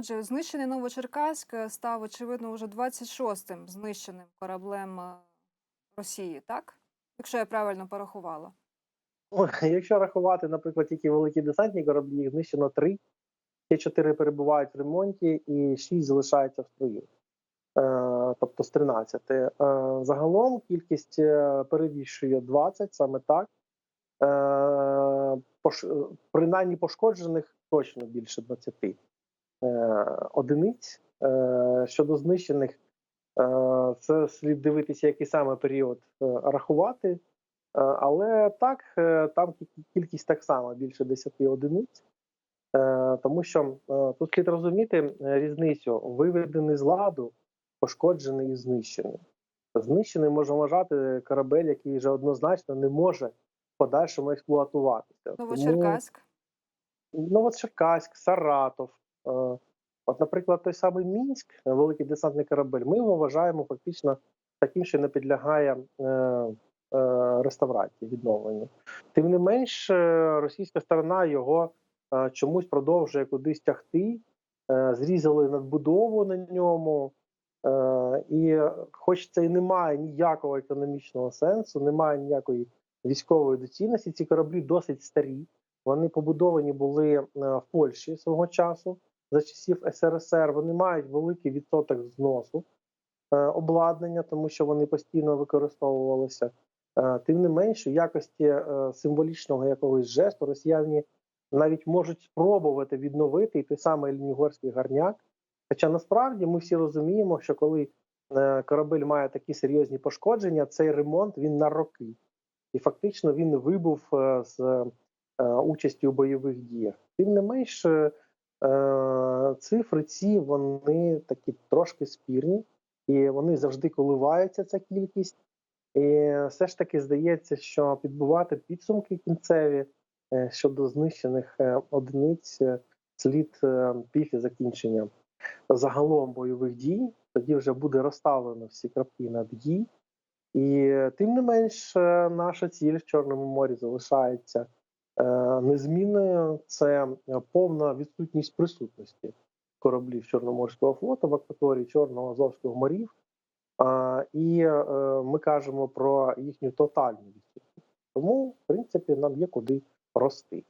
Отже, знищений Новочеркаськ е, став очевидно вже 26-м знищеним кораблем е, Росії, так? Якщо я правильно порахувала. Якщо рахувати, наприклад, тільки великі десантні кораблі, їх знищено три, ще чотири перебувають в ремонті, і шість залишаються в строю. Е, тобто з 13. Е, загалом кількість перевищує 20, саме так. Принаймні пошкоджених точно більше 20 е, одиниць. Е, щодо знищених, е, це слід дивитися, який саме період е, рахувати. Е, Але так, е, там кількість так само більше 10 одиниць. Е, Тому що е, тут слід розуміти е, різницю: виведений з ладу, пошкоджений і знищений. Знищений можна вважати корабель, який вже однозначно не може в подальшому експлуатуватися. Новочеркаськ. Новочеркаськ, Саратов. Е, От, наприклад, той самий Мінськ, е, великий десантний корабель, ми його вважаємо фактично таким, що не підлягає е, реставрації, відновленню. Тим не менш, російська сторона його чомусь продовжує кудись тягти, зрізали надбудову на ньому. І хоч це і не має ніякого економічного сенсу, немає ніякої військової доцільності, ці кораблі досить старі. Вони побудовані були в Польщі свого часу за часів СРСР. Вони мають великий відсоток зносу е, обладнання, тому що вони постійно використовувалися. Е, Тим не менше, в якості е, символічного якогось жесту росіяни навіть можуть спробувати відновити і той самий Лінігорський гарняк. Хоча насправді ми всі розуміємо, що коли корабель має такі серйозні пошкодження, цей ремонт він на роки. І фактично він вибув з участі у бойових діях. Тим не менш, е, е, цифри ці вони такі трошки спірні, і вони завжди коливаються, ця кількість. І все ж таки здається, що підбувати підсумки кінцеві е, щодо знищених е, одиниць е, слід е, після закінчення загалом бойових дій. Тоді вже буде розставлено всі крапки над «і». І е, тим не менш, е, наша ціль в Чорному морі залишається е, незмінною. Це е, повна відсутність присутності кораблів Чорноморського флоту в акваторії Чорного Азовського морів. І е, ми кажемо про їхню тотальну відсутність. Тому, в принципі, нам є куди рости.